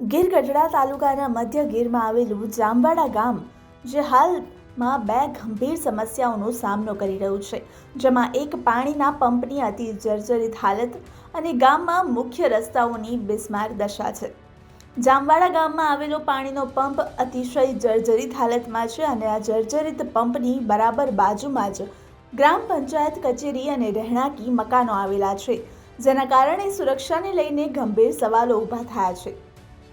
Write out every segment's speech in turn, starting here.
ગીર ગઢડા તાલુકાના મધ્ય ગીરમાં આવેલું જામવાડા ગામ, જે હાલમાં બે ગંભીર સમસ્યાઓનો સામનો કરી રહ્યું છે, જેમાં એક પાણીના પંપની અતિ જર્જરિત હાલત અને ગામમાં મુખ્ય રસ્તાઓની બિસ્માર દશા છે. જામવાડા ગામમાં આવેલો પાણીનો પંપ અતિશય જર્જરિત હાલતમાં છે અને આ જર્જરિત પંપની બરાબર બાજુમાં જ ગ્રામ પંચાયત કચેરી અને રહેણાંકી મકાનો આવેલા છે, જેના કારણે સુરક્ષાને લઈને ગંભીર સવાલો ઊભા થયા છે.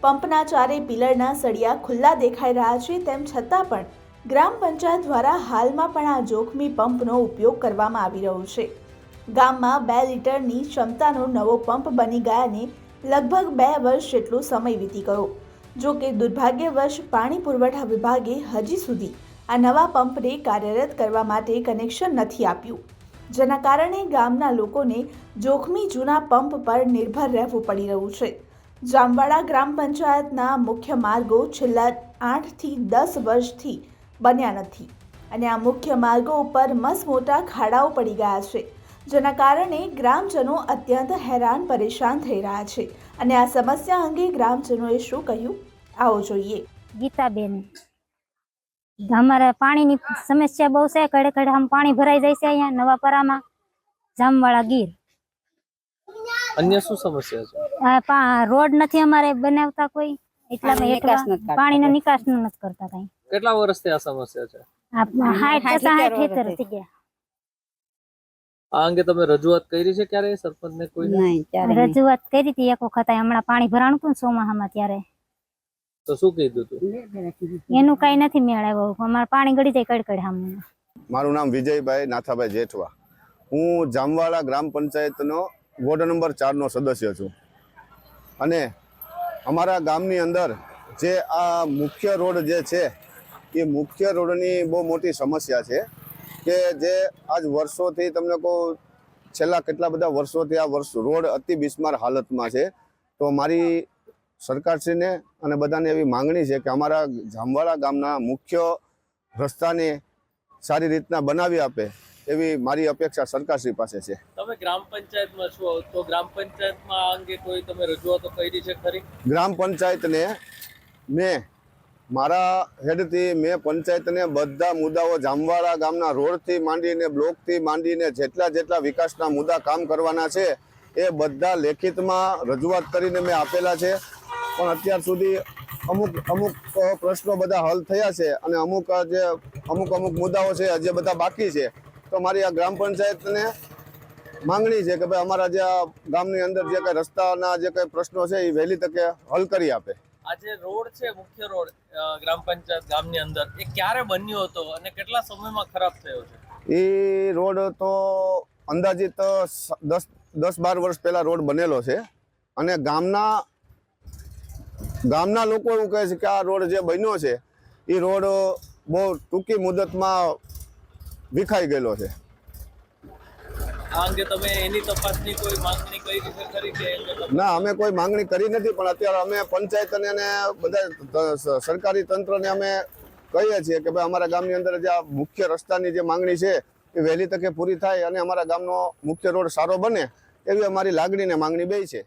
પંપના ચારે પિલરના સળિયા ખુલ્લા દેખાઈ રહ્યા છે, તેમ છતાં પણ ગ્રામ પંચાયત દ્વારા હાલમાં પણ આ જોખમી પંપનો ઉપયોગ કરવામાં આવી રહ્યો છે. ગામમાં બે લીટરની ક્ષમતાનો નવો પંપ બની ગયાને લગભગ બે વર્ષ જેટલો સમય વીતી ગયો. જો કે દુર્ભાગ્યવશ, પાણી પુરવઠા વિભાગે હજી સુધી આ નવા પંપને કાર્યરત કરવા માટે કનેક્શન નથી આપ્યું. જેના કારણે ગામના લોકોને જોખમી જૂના પંપ પર નિર્ભર રહેવું પડી રહ્યું છે. જામવાડા ગ્રામ પંચાયતના મુખ્ય માર્ગો છેલ્લા આઠથી દસ વર્ષથી બન્યા નથી અને આ મુખ્ય માર્ગો ઉપર મસ મોટા ખાડાઓ પડી ગયા છે જેના કારણે ગ્રામજનો અત્યંત હેરાન પરેશાન થઈ રહ્યા છે. અને આ સમસ્યા અંગે ગ્રામજનોએ શું કહ્યું? આવો જોઈએ. ગીતાબેન અમારે પાણીની સમસ્યા બહુ છે કડે કડે આમ પાણી ભરાઈ જાય છે અહીંયા નવાપરામાં. જામવાળા ગીર. અન્ય શું સમસ્યા છે? રોડ નથી અમારે બનાવતા કોઈ. એટલા પાણીનો નિકાસ નથી કરતા નિકાસ નથી કરતા કઈ. કેટલા વર્ષથી આ સમસ્યા છે? આ હાઠ હાઠ થતા સિત્તેર હાઠ વર્ષ હેતર આ અંગે તમે રજૂઆત કરી છે ક્યારે સરપંચને કોઈ ત્યારે રજૂઆત કરી હતી એક વખત હમણાં પાણી ભરાણું હતું ને ત્યારે. તો શું કીધું એનું કઈ નથી મેળ અમારે પાણી ગળી જાય કડકડ આમ મારું નામ વિજયભાઈ નાથાભાઈ જેઠવા. હું જામવાડા ગ્રામ પંચાયતનો વોર્ડ નંબર ચારનો સદસ્ય છું. અને અમારા ગામની અંદર જે આ મુખ્ય રોડ જે છે, એ મુખ્ય રોડની બહુ મોટી સમસ્યા છે કે જે આજ વર્ષોથી તમને કહું, છેલ્લા કેટલા બધા વર્ષોથી આ વર્ષ રોડ અતિ બિસ્માર હાલતમાં છે. તો મારી સરકારશ્રીને અને બધાને એવી માંગણી છે કે અમારા જામવાડા ગામના મુખ્ય રસ્તાને સારી રીતના બનાવી આપે. એવી મારી અપેક્ષા સરકારશ્રી પાસે છે. તમે ગ્રામ પંચાયતમાં છો તો ગ્રામ પંચાયતમાં આ અંગે કોઈ તમે રજૂઆતો કરી છે ખરી? ગ્રામ પંચાયતને મેં મારા હેડથી મેં પંચાયતને બધા મુદ્દાઓ જામવાડા ગામના રોડથી માંડીને બ્લોકથી માંડીને જેટલા જેટલા વિકાસના મુદ્દા કામ કરવાના છે એ બધા લેખિતમાં રજૂઆત કરીને મેં આપેલા છે. પણ અત્યાર સુધી અમુક અમુક પ્રશ્નો બધા હલ થયા છે અને અમુક જે અમુક અમુક મુદ્દાઓ છે હજી બધા બાકી છે. તો મારી આ ગ્રામ પંચાયતને માંગણી છે કે ભાઈ અમારા જે આ ગામની અંદર જે કંઈ રસ્તાના જે કંઈ પ્રશ્નો છે એ વહેલી તકે હલ કરી આપે. આ જે રોડ છે મુખ્ય રોડ ગ્રામ પંચાયત ગામની અંદર એ ક્યારે બન્યો હતો અને કેટલા સમયમાં ખરાબ થયો છે? એ રોડ તો અંદાજિત દસ દસ બાર વર્ષ પહેલા રોડ બનેલો છે. અને ગામના ગામના લોકો એવું કહે છે કે આ રોડ જે બન્યો છે એ રોડ બહુ ટૂંકી મુદતમાં વિખાઈ ગયેલો છે. ના અમે કોઈ માંગણી કરી નથી પણ અત્યારે અમે પંચાયત અને બધા સરકારી તંત્રને અમે કહીએ છીએ કે ભાઈ અમારા ગામની અંદર જે આ મુખ્ય રસ્તાની જે માંગણી છે એ વહેલી તકે પૂરી થાય અને અમારા ગામનો મુખ્ય રોડ સારો બને એવી અમારી લાગણી ને માંગણી બે છે.